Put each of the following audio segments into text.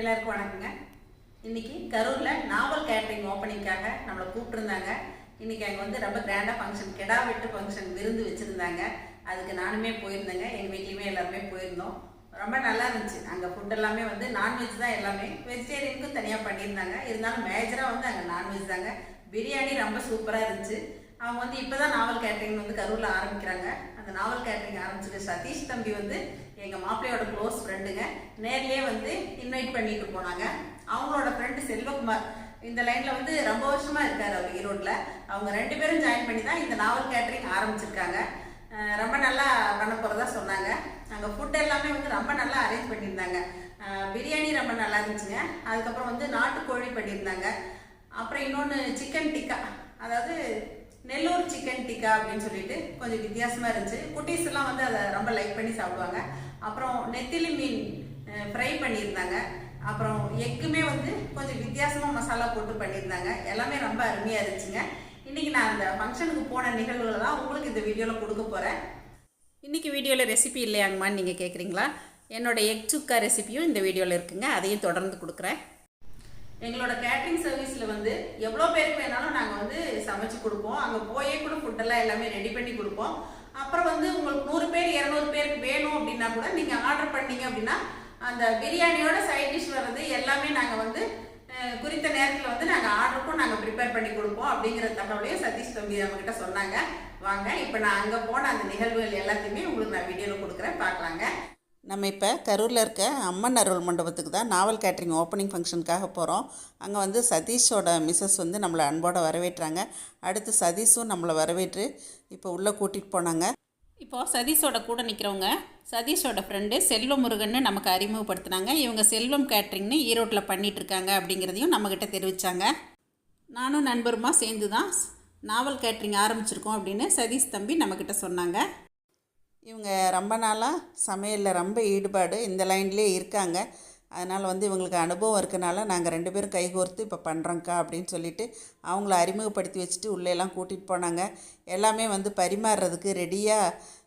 எல்லாருக்கும் வணக்கங்க. இன்னைக்கு கரூரில் நாவல் கேட்ரிங் ஓப்பனிங்காக நம்மளை கூப்பிட்டுருந்தாங்க. இன்னைக்கு அங்கே வந்து ரொம்ப கிராண்டாக ஃபங்க்ஷன் கெடா வெட்டு ஃபங்க்ஷன் விருந்து வச்சுருந்தாங்க. அதுக்கு நானுமே போயிருந்தேங்க. எங்கள் வீட்லேயுமே எல்லாருமே போயிருந்தோம். ரொம்ப நல்லா இருந்துச்சு. அங்கே ஃபுட் எல்லாமே வந்து நான்வெஜ் தான் எல்லாமே. வெஜிடேரியனுக்கும் தனியாக பண்ணியிருந்தாங்க. இருந்தாலும் மேஜராக வந்து அங்கே நான்வெஜ் தாங்க. பிரியாணி ரொம்ப சூப்பராக இருந்துச்சு. அவங்க வந்து இப்போ தான் நாவல் கேட்ரிங் வந்து கரூரில் ஆரம்பிக்கிறாங்க. அந்த நாவல் கேட்ரிங் ஆரம்பிச்சிட்டு சதீஷ் தம்பி வந்து எங்கள் மாப்பிள்ளையோட க்ளோஸ் ஃப்ரெண்டுங்க நேர்லேயே வந்து இன்வைட் பண்ணிட்டு போனாங்க. அவங்களோட ஃப்ரெண்டு செல்வகுமார். இந்த லைனில் வந்து ரொம்ப வருஷமாக இருக்கார் அவர் ஈரோட்டில் அவங்க ரெண்டு பேரும் ஜாயின் பண்ணி தான் இந்த நாவல் கேட்ரிங் ஆரம்பிச்சிருக்காங்க. ரொம்ப நல்லா பண்ண போகிறதா சொன்னாங்க. அங்கே ஃபுட் எல்லாமே வந்து ரொம்ப நல்லா அரேஞ்ச் பண்ணியிருந்தாங்க. பிரியாணி ரொம்ப நல்லா இருந்துச்சுங்க. அதுக்கப்புறம் வந்து நாட்டுக்கோழி பண்ணியிருந்தாங்க. அப்புறம் இன்னொன்று சிக்கன் டிக்கா அதாவது நெல்லூர் சிக்கன் டிக்கா அப்படின்னு சொல்லிட்டு கொஞ்சம் வித்தியாசமாக இருந்துச்சு. குட்டீஸ் எல்லாம் வந்து அதை ரொம்ப லைக் பண்ணி சாப்பிடுவாங்க. அப்புறம் நெத்திலி மீன் ஃப்ரை பண்ணியிருந்தாங்க. அப்புறம் எக்குமே வந்து கொஞ்சம் வித்தியாசமாக மசாலா போட்டு பண்ணியிருந்தாங்க. எல்லாமே ரொம்ப அருமையாக இருந்துச்சுங்க. இன்றைக்கி நான் அந்த ஃபங்க்ஷனுக்கு போன நிகழ்வுகளை தான் உங்களுக்கு இந்த வீடியோவில் கொடுக்க போகிறேன் இன்றைக்கி வீடியோவில் ரெசிபி இல்லையாங்கம்மான்னு நீங்கள் கேட்குறீங்களா என்னோட எக் சுக்கா ரெசிபியும் இந்த வீடியோவில் இருக்குங்க. அதையும் தொடர்ந்து கொடுக்குறேன். எங்களோட கேட்ரிங் சர்வீஸில் வந்து எவ்வளோ பேருக்கு வேணாலும் நாங்கள் வந்து சமைச்சு கொடுப்போம். அங்கே போயே கூட ஃபுட்டெல்லாம் எல்லாமே ரெடி பண்ணி கொடுப்போம். அப்புறம் வந்து உங்களுக்கு நூறு பேர் இரநூறு பேருக்கு வேணும் அப்படின்னா கூட நீங்கள் ஆர்டர் பண்ணீங்க அப்படின்னா அந்த பிரியாணியோட சைட் டிஷ் வர்றது எல்லாமே நாங்கள் வந்து குறித்த நேரத்தில் வந்து நாங்கள் ஆர்டருக்கும் நாங்கள் ப்ரிப்பேர் பண்ணி கொடுப்போம் அப்படிங்கிற தகவலையும் சதீஷ் தம்பி அவங்ககிட்ட சொன்னாங்க. வாங்க இப்போ நான் அங்கே போன அந்த நிகழ்வுகள் எல்லாத்தையுமே உங்களுக்கு நான் வீடியோவில் கொடுக்குறேன். பார்க்கலாங்க. நம்ம இப்போ கரூரில் இருக்க அம்மன் அருள் மண்டபத்துக்கு தான் நாவல் கேட்ரிங் ஓப்பனிங் ஃபங்க்ஷனுக்காக போகிறோம் அங்கே வந்து சதீஷோட மிஸ்ஸஸ் வந்து நம்மளை அன்போட வரவேற்றாங்க. அடுத்து சதீஷும் நம்மளை வரவேற்று இப்போ உள்ளே கூட்டிகிட்டு போனாங்க. இப்போது சதீஷோட கூட நிற்கிறவங்க சதீஷோட ஃப்ரெண்டு செல்வம் முருகன்னு நமக்கு அறிமுகப்படுத்தினாங்க. இவங்க செல்வம் கேட்ரிங்னு ஈரோட்டில் பண்ணிகிட்ருக்காங்க இருக்காங்க அப்படிங்கிறதையும் நம்மக்கிட்ட தெரிவித்தாங்க நானும் நண்பருமா சேர்ந்து தான் நாவல் கேட்ரிங் ஆரம்பிச்சிருக்கோம் அப்படின்னு சதீஷ் தம்பி நம்மக்கிட்ட சொன்னாங்க. இவங்க ரொம்ப நாளாக சமையலில் ரொம்ப ஈடுபாடு இந்த லைன்லேயே இருக்காங்க. அதனால் வந்து இவங்களுக்கு அனுபவம் இருக்கனால நாங்கள் ரெண்டு பேரும் கைகோர்த்து இப்போ பண்ணுறோங்க்கா அப்படின்னு சொல்லிட்டு அவங்கள அறிமுகப்படுத்தி வச்சுட்டு உள்ளேலாம் கூட்டிகிட்டு போனாங்க. எல்லாமே வந்து பரிமாறுறதுக்கு ரெடியாக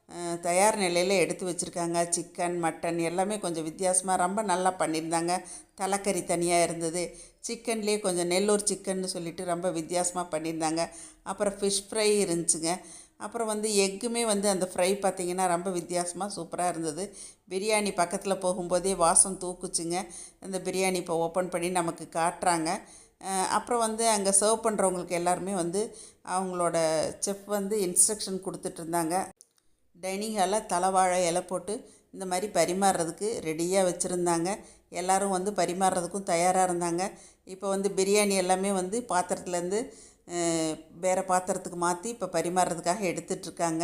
தயார் நிலையில் எடுத்து வச்சுருக்காங்க. சிக்கன் மட்டன் எல்லாமே கொஞ்சம் வித்தியாசமாக ரொம்ப நல்லா பண்ணியிருந்தாங்க. தலைக்கறி தனியாக இருந்தது. சிக்கன்லேயே கொஞ்சம் நெல்லூர் சிக்கன்னு சொல்லிட்டு ரொம்ப வித்தியாசமாக பண்ணியிருந்தாங்க. அப்புறம் ஃபிஷ் ஃப்ரை இருந்துச்சுங்க. அப்புறம் வந்து எக்குமே வந்து அந்த ஃப்ரை பார்த்திங்கன்னா ரொம்ப வித்தியாசமாக சூப்பராக இருந்தது. பிரியாணி பக்கத்தில் போகும்போதே வாசம் தூக்குச்சுங்க. அந்த பிரியாணி இப்போ ஓப்பன் பண்ணி நமக்கு காட்டுறாங்க. அப்புறம் வந்து அங்கே சர்வ் பண்ணுறவங்களுக்கு எல்லாருமே வந்து அவங்களோட செஃப் வந்து இன்ஸ்ட்ரக்ஷன் கொடுத்துட்டு இருந்தாங்க. டைனிங் ஹாலில் தலைவாழை இலை போட்டு இந்த மாதிரி பரிமாறுறதுக்கு ரெடியாக வச்சுருந்தாங்க. எல்லோரும் வந்து பரிமாறுறதுக்கும் தயாராக இருந்தாங்க. இப்போ வந்து பிரியாணி எல்லாமே வந்து பாத்திரத்துலேருந்து வேறு பாத்திரத்துக்கு மாற்றி இப்போ பரிமாறுறதுக்காக எடுத்துட்ருக்காங்க.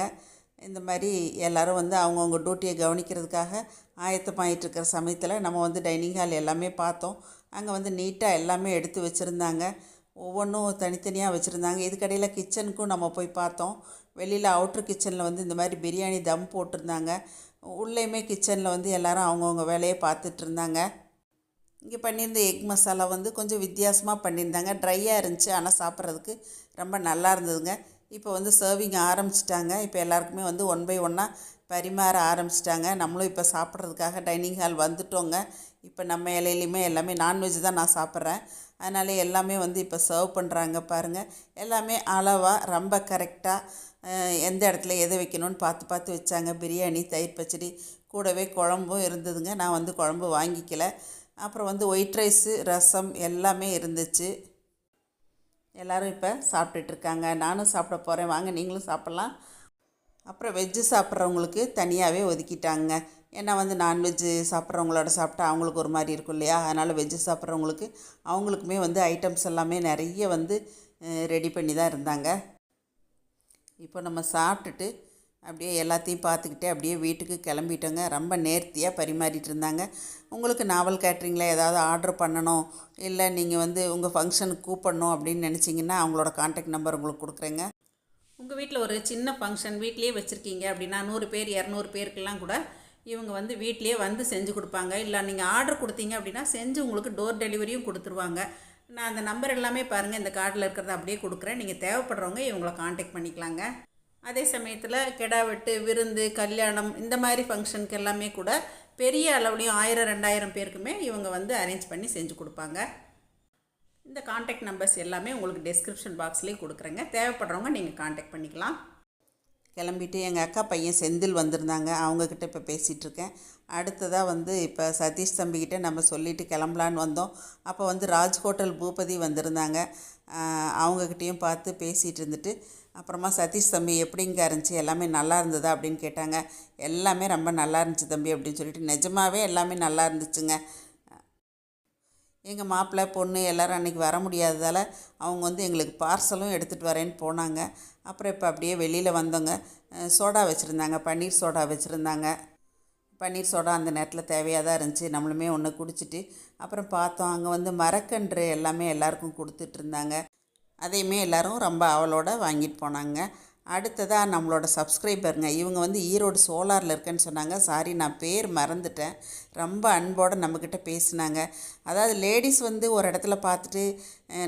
இந்த மாதிரி எல்லோரும் வந்து அவங்கவுங்க டியூட்டியை கவனிக்கிறதுக்காக ஆயத்தமாயிட்டு இருக்கிற சமயத்தில் நம்ம வந்து டைனிங் ஹால் எல்லாமே பார்த்தோம். அங்கே வந்து நீட்டாக எல்லாமே எடுத்து வச்சுருந்தாங்க. ஒவ்வொன்றும் தனித்தனியாக வச்சுருந்தாங்க. இதுக்கடையில் கிச்சனுக்கும் நம்ம போய் பார்த்தோம். வெளியில் அவுட்ரு கிச்சனில் வந்து இந்த மாதிரி பிரியாணி தம் போட்டிருந்தாங்க. உள்ளேயுமே கிச்சனில் வந்து எல்லோரும் அவங்கவுங்க வேலையை பார்த்துட்ருந்தாங்க. இங்கே பண்ணியிருந்த எக் மசாலா வந்து கொஞ்சம் வித்தியாசமாக பண்ணியிருந்தாங்க. ட்ரையாக இருந்துச்சு. ஆனால் சாப்பிட்றதுக்கு ரொம்ப நல்லா இருந்ததுங்க. இப்போ வந்து சர்விங் ஆரம்பிச்சிட்டாங்க. இப்போ எல்லாருக்குமே வந்து ஒன் பை ஒன்னாக பரிமாற ஆரம்பிச்சிட்டாங்க. நம்மளும் இப்போ சாப்பிட்றதுக்காக டைனிங் ஹால் வந்துட்டோங்க. இப்போ நம்ம இலையிலையுமே எல்லாமே நான்வெஜ் தான் நான் சாப்பிட்றேன். அதனால எல்லாமே வந்து இப்போ சர்வ் பண்ணுறாங்க பாருங்கள் எல்லாமே அளவாக ரொம்ப கரெக்டாக எந்த இடத்துல எதை வைக்கணும்னு பார்த்து பார்த்து வச்சாங்க. பிரியாணி தயிர் பச்சடி கூடவே குழம்பும் இருந்ததுங்க. நான் வந்து குழம்பு வாங்கிக்கல. அப்புறம் வந்து ஒயிட் ரைஸு ரசம் எல்லாமே இருந்துச்சு. எல்லோரும் இப்போ சாப்பிட்டுட்ருக்காங்க நானும் சாப்பிட போகிறேன் வாங்க நீங்களும் சாப்பிட்லாம். அப்புறம் வெஜ்ஜு சாப்பிட்றவங்களுக்கு தனியாகவே ஒதுக்கிட்டாங்க. ஏன்னா வந்து நான்வெஜ்ஜு சாப்பிட்றவங்களோட சாப்பிட்டா அவங்களுக்கு ஒரு மாதிரி இருக்கும் இல்லையா? அதனால் வெஜ்ஜு சாப்பிட்றவங்களுக்கு அவங்களுக்குமே வந்து ஐட்டம்ஸ் எல்லாமே நிறைய வந்து ரெடி பண்ணி தான் இருந்தாங்க. இப்போ நம்ம சாப்பிட்டுட்டு அப்படியே எல்லாத்தையும் பார்த்துக்கிட்டே அப்படியே வீட்டுக்கு கிளம்பிட்டோங்க. ரொம்ப நேர்த்தியாக பரிமாறிட்டு இருந்தாங்க. உங்களுக்கு நாவல் கேட்ரிங்கில் ஏதாவது ஆர்டர் பண்ணணும்? இல்லை நீங்கள் வந்து உங்கள் ஃபங்க்ஷனுக்கு கூப்பிடணும்? அப்படின்னு நினச்சிங்கன்னா அவங்களோட காண்டாக்ட் நம்பர் உங்களுக்கு கொடுக்குறேங்க. உங்கள் வீட்டில் ஒரு சின்ன ஃபங்க்ஷன் வீட்லேயே வச்சுருக்கீங்க அப்படின்னா நூறு பேர் இரநூறு பேருக்கெல்லாம் கூட இவங்க வந்து வீட்லேயே வந்து செஞ்சு கொடுப்பாங்க. இல்லை நீங்கள் ஆர்டர் கொடுத்தீங்க அப்படின்னா செஞ்சு உங்களுக்கு டோர் டெலிவரியும் கொடுத்துருவாங்க. நான் அந்த நம்பர் எல்லாமே பாருங்கள் இந்த கார்டில் இருக்கிறத அப்படியே கொடுக்குறேன். நீங்கள் தேவைப்படுறவங்க இவங்களை காண்டாக்ட் பண்ணிக்கலாங்க. அதே சமயத்தில் கெடா வெட்டு விருந்து கல்யாணம் இந்த மாதிரி ஃபங்க்ஷனுக்கு எல்லாமே கூட பெரிய அளவுலையும் ஆயிரம் ரெண்டாயிரம் பேருக்குமே இவங்க வந்து அரேஞ்ச் பண்ணி செஞ்சு கொடுப்பாங்க. இந்த காண்டாக்ட் நம்பர்ஸ் எல்லாமே உங்களுக்கு டெஸ்கிரிப்ஷன் பாக்ஸ்லேயும் கொடுக்குறேங்க. தேவைப்படுறவங்க நீங்கள் காண்டாக்ட் பண்ணிக்கலாம். கிளம்பிட்டு எங்கள் அக்கா பையன் செந்தில் வந்திருந்தாங்க. அவங்கக்கிட்ட இப்போ பேசிகிட்ருக்கேன் அடுத்ததாக வந்து இப்போ சதீஷ் தம்பிக்கிட்ட நம்ம சொல்லிவிட்டு கிளம்பலான்னு வந்தோம். அப்போ வந்து ராஜ் ஹோட்டல் பூபதி வந்திருந்தாங்க. அவங்கக்கிட்டேயும் பார்த்து பேசிகிட்டு இருந்துட்டு அப்புறமா சதீஷ் தம்பி எப்படிங்க இருந்துச்சு? எல்லாமே நல்லா இருந்ததா? அப்படின்னு கேட்டாங்க. எல்லாமே ரொம்ப நல்லா இருந்துச்சு தம்பி அப்படின்னு சொல்லிட்டு நிஜமாவே எல்லாமே நல்லா இருந்துச்சுங்க. எங்கள் மாப்பிள்ளை பொண்ணு எல்லோரும் அன்றைக்கி வர முடியாததால் அவங்க வந்து எங்களுக்கு பார்சலும் எடுத்துகிட்டு வரேன்னு போனாங்க. அப்புறம் இப்போ அப்படியே வெளியில் வந்தோங்க. சோடா வச்சுருந்தாங்க. பன்னீர் சோடா வச்சுருந்தாங்க. பன்னீர் சோடா அந்த நேரத்தில் தேவையாக தான் இருந்துச்சு. நம்மளுமே ஒன்று குடிச்சிட்டு அப்புறம் பார்த்தோம். அங்கே வந்து மரக்கன்று எல்லாமே எல்லாருக்கும் கொடுத்துட்ருந்தாங்க அதையுமே எல்லாரும் ரொம்ப அவளோட வாங்கிட்டு போனாங்க. அடுத்ததாக நம்மளோட சப்ஸ்கிரைபருங்க இவங்க வந்து ஈரோடு சோலாரில் இருக்கேன்னு சொன்னாங்க. சாரி நான் பேர் மறந்துட்டேன். ரொம்ப அன்போடு நம்மக்கிட்ட பேசினாங்க. அதாவது லேடிஸ் வந்து ஒரு இடத்துல பார்த்துட்டு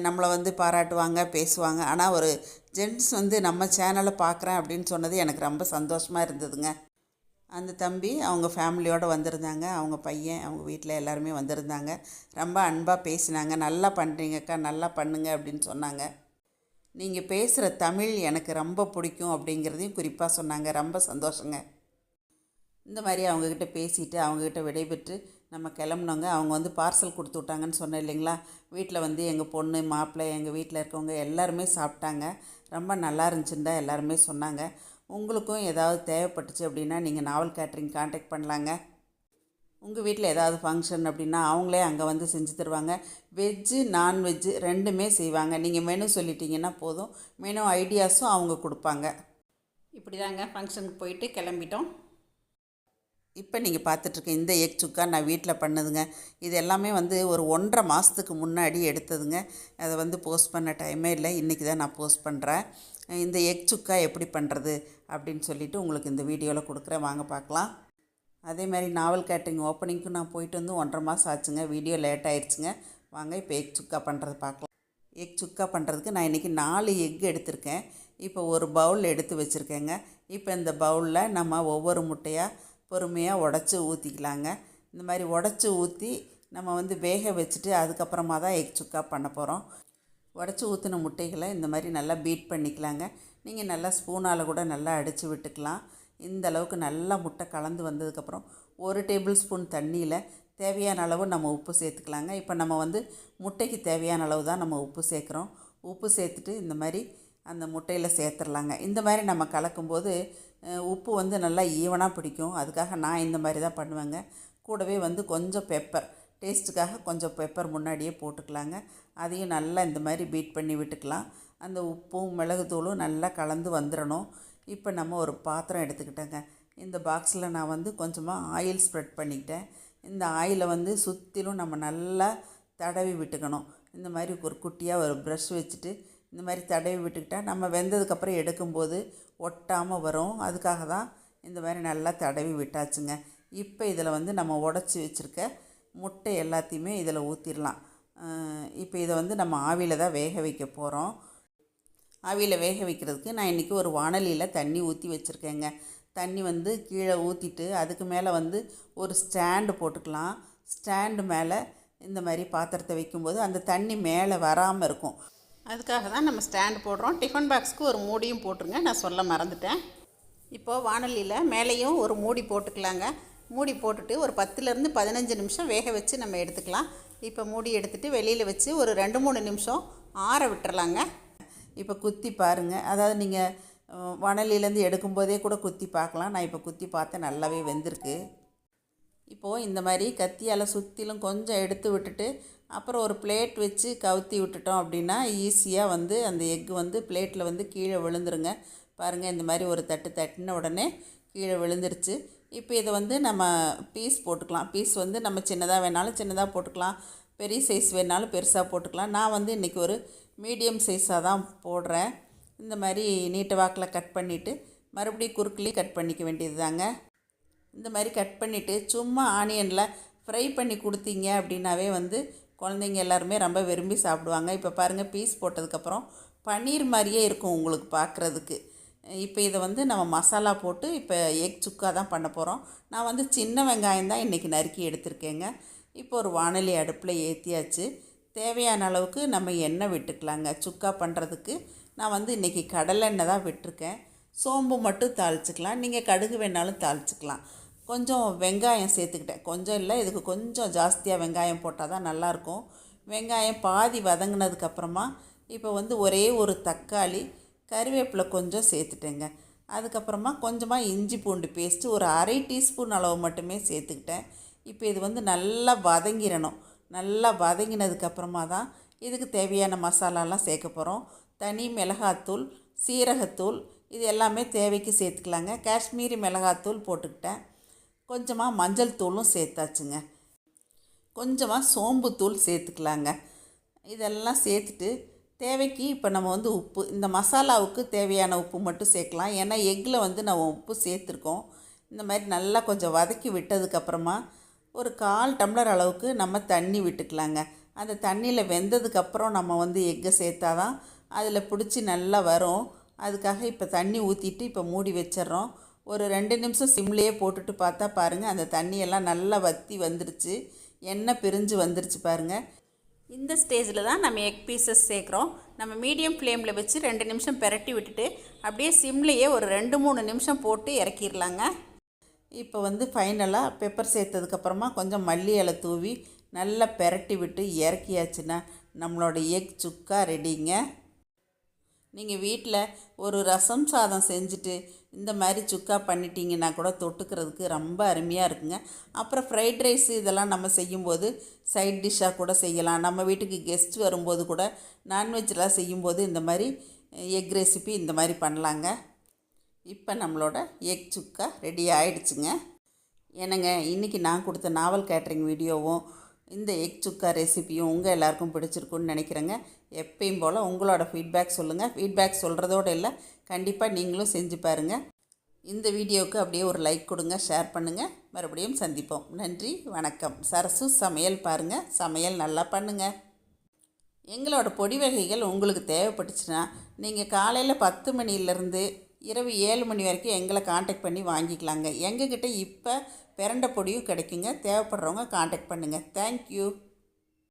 நம்மளை வந்து பாராட்டுவாங்க பேசுவாங்க. ஆனால் ஒரு ஜென்ட்ஸ் வந்து நம்ம சேனலை பார்க்குறேன் அப்படின்னு சொன்னது எனக்கு ரொம்ப சந்தோஷமாக இருந்ததுங்க. அந்த தம்பி அவங்க ஃபேமிலியோடு வந்திருந்தாங்க. அவங்க பையன் அவங்க வீட்டில் எல்லாருமே வந்திருந்தாங்க. ரொம்ப அன்பாக பேசினாங்க. நல்லா பண்ணுறீங்கக்கா நல்லா பண்ணுங்க அப்படின்னு சொன்னாங்க. நீங்கள் பேசுகிற தமிழ் எனக்கு ரொம்ப பிடிக்கும் அப்படிங்கிறதையும் குறிப்பாக சொன்னாங்க. ரொம்ப சந்தோஷங்க. இந்த மாதிரி அவங்கக்கிட்ட பேசிட்டு அவங்கக்கிட்ட விடைபெற்று நம்ம கிளம்புனோங்க. அவங்க வந்து பார்சல் கொடுத்து விட்டாங்கன்னு சொன்னேன் இல்லைங்களா? வீட்டில் வந்து எங்கள் பொண்ணு மாப்பிள்ளை எங்கள் வீட்டில் இருக்கவங்க எல்லாருமே சாப்பிட்டாங்க. ரொம்ப நல்லா இருந்துச்சுன்னு தான் எல்லாருமே சொன்னாங்க. உங்களுக்கும் ஏதாவது தேவைப்பட்டுச்சு அப்படின்னா நீங்கள் நாவல் கேட்ரிங் காண்டாக்ட் பண்ணலாங்க. உங்கள் வீட்டில் ஏதாவது ஃபங்க்ஷன் அப்படின்னா அவங்களே அங்கே வந்து செஞ்சு தருவாங்க. வெஜ்ஜு நான்வெஜ்ஜு ரெண்டுமே செய்வாங்க. நீங்கள் மெனு சொல்லிட்டீங்கன்னா போதும். மெனு ஐடியாஸும் அவங்க கொடுப்பாங்க. இப்படி தாங்க ஃபங்க்ஷனுக்கு போயிட்டு கிளம்பிட்டோம். இப்போ நீங்கள் பார்த்துட்ருக்க இந்த எக் சுக்கா நான் வீட்டில் பண்ணதுங்க. இது எல்லாமே வந்து ஒரு ஒன்றரை மாதத்துக்கு முன்னாடி எடுத்ததுங்க. அதை வந்து போஸ்ட் பண்ண டைமே இல்லை. இன்றைக்கி தான் நான் போஸ்ட் பண்ணுறேன் இந்த எக் சுக்கா எப்படி பண்ணுறது அப்படின்னு சொல்லிவிட்டு உங்களுக்கு இந்த வீடியோவில் கொடுக்குறேன். வாங்க பார்க்கலாம். அதே மாதிரி நாவல் கேட்டரிங் ஓப்பனிங்க்கும் நான் போயிட்டு வந்து ஒன்றரை மாதம் ஆச்சுங்க. வீடியோ லேட் ஆயிடுச்சுங்க வாங்க இப்போ எக் சுக்கா பண்ணுறது பார்க்கலாம். எக் சுக்கா பண்ணுறதுக்கு நான் இன்றைக்கி நாலு எக் எடுத்திருக்கேன். இப்போ ஒரு பவுல் எடுத்து வச்சுருக்கேங்க. இப்போ இந்த பவுலில் நம்ம ஒவ்வொரு முட்டையாக பொறுமையாக உடச்சி ஊற்றிக்கலாங்க இந்த மாதிரி உடச்சி ஊற்றி நம்ம வந்து வேக வச்சுட்டு அதுக்கப்புறமா தான் எக் சுக்கா பண்ண போகிறோம் உடச்சி ஊற்றின முட்டைகளை இந்த மாதிரி நல்லா பீட் பண்ணிக்கலாங்க. நீங்கள் நல்லா ஸ்பூனால் கூட நல்லா அடித்து விட்டுக்கலாம். இந்த அளவுக்கு நல்லா முட்டை கலந்து வந்ததுக்கப்புறம் ஒரு டேபிள் ஸ்பூன் தண்ணியில் தேவையான அளவு நம்ம உப்பு சேர்த்துக்கலாங்க. இப்போ நம்ம வந்து முட்டைக்கு தேவையான அளவு தான் நம்ம உப்பு சேர்க்குறோம். உப்பு சேர்த்துட்டு இந்த மாதிரி அந்த முட்டையில் சேர்த்துடலாங்க இந்த மாதிரி நம்ம கலக்கும்போது உப்பு வந்து நல்லா ஈவனாக பிடிக்கும். அதுக்காக நான் இந்த மாதிரி தான் பண்ணுவேங்க. கூடவே வந்து கொஞ்சம் பெப்பர். டேஸ்ட்டுக்காக கொஞ்சம் பெப்பர் முன்னாடியே போட்டுக்கலாங்க. அதையும் நல்லா இந்த மாதிரி பீட் பண்ணி விட்டுக்கலாம். அந்த உப்பும் மிளகுத்தூளும் நல்லா கலந்து வந்துடணும் இப்போ நம்ம ஒரு பாத்திரம் எடுத்துக்கிட்டேங்க. இந்த பாக்ஸில் நான் வந்து கொஞ்சமாக ஆயில் ஸ்ப்ரெட் பண்ணிக்கிட்டேன். இந்த ஆயிலை வந்து சுற்றிலும் நம்ம நல்லா தடவி விட்டுக்கணும். இந்த மாதிரி ஒரு குட்டியாக ஒரு ப்ரஷ் வச்சுட்டு இந்த மாதிரி தடவி விட்டுக்கிட்டால் நம்ம வெந்ததுக்கப்புறம் எடுக்கும்போது ஒட்டாமல் வரும். அதுக்காக தான் இந்த மாதிரி நல்லா தடவி விட்டாச்சுங்க. இப்போ இதில் வந்து நம்ம உடச்சி வச்சுருக்க முட்டை எல்லாத்தையுமே இதில் ஊற்றிடலாம் இப்போ இதை வந்து நம்ம ஆவியில் தான் வேக வைக்க போகிறோம் ஆவியில் வேக வைக்கிறதுக்கு நான் இன்றைக்கி ஒரு வாணலியில் தண்ணி ஊற்றி வச்சுருக்கேங்க. தண்ணி வந்து கீழே ஊற்றிட்டு அதுக்கு மேலே வந்து ஒரு ஸ்டாண்டு போட்டுக்கலாம். ஸ்டாண்டு மேலே இந்த மாதிரி பாத்திரத்தை வைக்கும்போது அந்த தண்ணி மேலே வராமல் இருக்கும். அதுக்காக தான் நம்ம ஸ்டாண்டு போடுறோம். டிஃபன் பாக்ஸ்க்கு ஒரு மூடியும் போட்டுருங்க. நான் சொல்ல மறந்துட்டேன். இப்போது வாணலியில் மேலேயும் ஒரு மூடி போட்டுக்கலாங்க. மூடி போட்டுட்டு ஒரு பத்துலேருந்து பதினஞ்சு நிமிஷம் வேக வச்சு நம்ம எடுத்துக்கலாம். இப்போ மூடி எடுத்துட்டு வெளியில் வச்சு ஒரு ரெண்டு மூணு நிமிஷம் ஆற விட்டுறலாங்க. இப்போ குத்தி பாருங்கள் அதாவது நீங்கள் வணலிலேருந்து எடுக்கும்போதே கூட குத்தி பார்க்கலாம். நான் இப்போ குத்தி பார்த்தேன் நல்லாவே வெந்திருக்கு. இப்போது இந்த மாதிரி கத்தியால் சுற்றிலும் கொஞ்சம் எடுத்து விட்டுட்டு அப்புறம் ஒரு பிளேட் வச்சு கவுத்தி விட்டுட்டோம் அப்படின்னா ஈஸியாக வந்து அந்த எக்கு வந்து பிளேட்டில் வந்து கீழே விழுந்துருங்க. பாருங்கள் இந்த மாதிரி ஒரு தட்டு தட்டின உடனே கீழே விழுந்துருச்சு. இப்போ இதை வந்து நம்ம பீஸ் போட்டுக்கலாம். பீஸ் வந்து நம்ம சின்னதாக வேணாலும் சின்னதாக போட்டுக்கலாம். பெரிய சைஸ் வேணாலும் பெருசாக போட்டுக்கலாம். நான் வந்து இன்றைக்கி ஒரு மீடியம் சைஸாக தான் போடுறேன். இந்த மாதிரி நீட்ட வாக்கில் கட் பண்ணிவிட்டு மறுபடியும் குறுக்குலேயும் கட் பண்ணிக்க வேண்டியது தாங்க இந்த மாதிரி கட் பண்ணிவிட்டு சும்மா ஆனியனில் ஃப்ரை பண்ணி கொடுத்தீங்க அப்படின்னாவே வந்து குழந்தைங்க எல்லாருமே ரொம்ப விரும்பி சாப்பிடுவாங்க. இப்போ பாருங்கள் பீஸ் போட்டதுக்கப்புறம் பன்னீர் மாதிரியே இருக்கும் உங்களுக்கு பார்க்குறதுக்கு இப்போ இதை வந்து நம்ம மசாலா போட்டு இப்போ எக் சுக்கா தான் பண்ண போகிறோம். நான் வந்து சின்ன வெங்காயம் தான் இன்றைக்கி நறுக்கி எடுத்திருக்கேங்க. இப்போ ஒரு வானிலை அடுப்பில் ஏற்றியாச்சு தேவையான அளவுக்கு நம்ம எண்ணெய் விட்டுக்கலாங்க. சுக்கா பண்ணுறதுக்கு நான் வந்து இன்றைக்கி கடலெண்ணெய் தான் விட்டிருக்கேன். சோம்பு மட்டும் தாளிச்சுக்கலாம். நீங்கள் கடுகு வேணாலும் தாளிச்சுக்கலாம். கொஞ்சம் வெங்காயம் சேர்த்துக்கிட்டேன். கொஞ்சம் இல்லை இதுக்கு கொஞ்சம் ஜாஸ்தியாக வெங்காயம் போட்டால் தான் நல்லாயிருக்கும். வெங்காயம் பாதி வதங்கினதுக்கப்புறமா இப்போ வந்து ஒரே ஒரு தக்காளி கருவேப்பிலை கொஞ்சம் சேர்த்துட்டேங்க. அதுக்கப்புறமா கொஞ்சமாக இஞ்சி பூண்டு பேஸ்ட்டு ஒரு அரை டீஸ்பூன் அளவு மட்டுமே சேர்த்துக்கிட்டேன். இப்போ இது வந்து நல்லா வதங்கிடணும் நல்லா வதங்கினதுக்கப்புறமா தான் இதுக்கு தேவையான மசாலாலாம் சேர்க்க போகிறோம் தனி மிளகாத்தூள் சீரகத்தூள் இது எல்லாமே தேவைக்கு சேர்த்துக்கலாங்க. காஷ்மீரி மிளகாத்தூள் போட்டுக்கிட்டேன். கொஞ்சமாக மஞ்சள் தூளும் சேர்த்தாச்சுங்க. கொஞ்சமாக சோம்புத்தூள் சேர்த்துக்கலாங்க. இதெல்லாம் சேர்த்துட்டு தேவைக்கு இப்போ நம்ம வந்து உப்பு இந்த மசாலாவுக்கு தேவையான உப்பு மட்டும் சேர்க்கலாம். ஏன்னா எக்கில் வந்து நம்ம உப்பு சேர்த்துருக்கோம். இந்த மாதிரி நல்லா கொஞ்சம் வதக்கி விட்டதுக்கப்புறமா ஒரு கால் டம்ளர் அளவுக்கு நம்ம தண்ணி விட்டுக்கலாங்க. அந்த தண்ணியில் வெந்ததுக்கப்புறம் நம்ம வந்து எக்கை சேர்த்தா தான் அதில் பிடிச்சி நல்லா வரும். அதுக்காக இப்போ தண்ணி ஊற்றிட்டு இப்போ மூடி வச்சிட்றோம். ஒரு ரெண்டு நிமிஷம் சிம்லேயே போட்டுட்டு பார்த்தா பாருங்கள் அந்த தண்ணியெல்லாம் நல்லா வற்றி வந்துருச்சு. எண்ணெய் பிரிஞ்சு வந்துருச்சு பாருங்கள் இந்த ஸ்டேஜில் தான் நம்ம எக் பீசஸ் சேர்க்குறோம். நம்ம மீடியம் ஃப்ளேமில் வச்சு ரெண்டு நிமிஷம் பெரட்டி விட்டுட்டு அப்படியே சிம்லேயே ஒரு ரெண்டு மூணு நிமிஷம் போட்டு இறக்கிடலாங்க இப்போ வந்து ஃபைனலாக பெப்பர் சேர்த்ததுக்கப்புறமா கொஞ்சம் மல்லி இலை தூவி நல்லா பெரட்டி விட்டு இறக்கியாச்சுன்னா நம்மளோட எக் சுக்கா ரெடிங்க நீங்கள் வீட்டில் ஒரு ரசம் சாதம் செஞ்சுட்டு இந்த மாதிரி சுக்கா பண்ணிட்டீங்கன்னா கூட தொட்டுக்கிறதுக்கு ரொம்ப அருமையாக இருக்குங்க. அப்புறம் ஃப்ரைட் ரைஸ் இதெல்லாம் நம்ம செய்யும்போது சைட் டிஷ்ஷாக கூட செய்யலாம். நம்ம வீட்டுக்கு கெஸ்ட் வரும்போது கூட நான்வெஜ்லாம் செய்யும்போது இந்த மாதிரி எக் ரெசிபி இந்த மாதிரி பண்ணலாங்க. இப்போ நம்மளோட எக் சுக்கா ரெடி ஆயிடுச்சுங்க. என்னங்க இன்றைக்கி நான் கொடுத்த நாவல் கேட்ரிங் வீடியோவும் இந்த எக் சுக்கா ரெசிபியும் உங்கள் எல்லாருக்கும் பிடிச்சிருக்குன்னு நினைக்கிறேங்க. எப்பயும் போல் உங்களோட ஃபீட்பேக் சொல்லுங்கள் ஃபீட்பேக் சொல்கிறதோடு இல்லை கண்டிப்பாக நீங்களும் செஞ்சு பாருங்கள் இந்த வீடியோவுக்கு அப்படியே ஒரு லைக் கொடுங்க ஷேர் பண்ணுங்கள் மறுபடியும் சந்திப்போம். நன்றி வணக்கம். சரசு சமையல் பாருங்கள் சமையல் நல்லா பண்ணுங்கள் எங்களோட பொடி வகைகள் உங்களுக்கு தேவைப்பட்டுச்சுன்னா நீங்கள் காலையில் பத்து மணிலேருந்து இரவு ஏழு மணி வரைக்கும் எங்களை காண்டாக்ட் பண்ணி வாங்கிக்கலாங்க. எங்ககிட்ட இப்போ பிரண்ட பொடியும் கிடைக்குங்க. தேவைப்படுறவங்க காண்டாக்ட் பண்ணுங்கள் தேங்க்யூ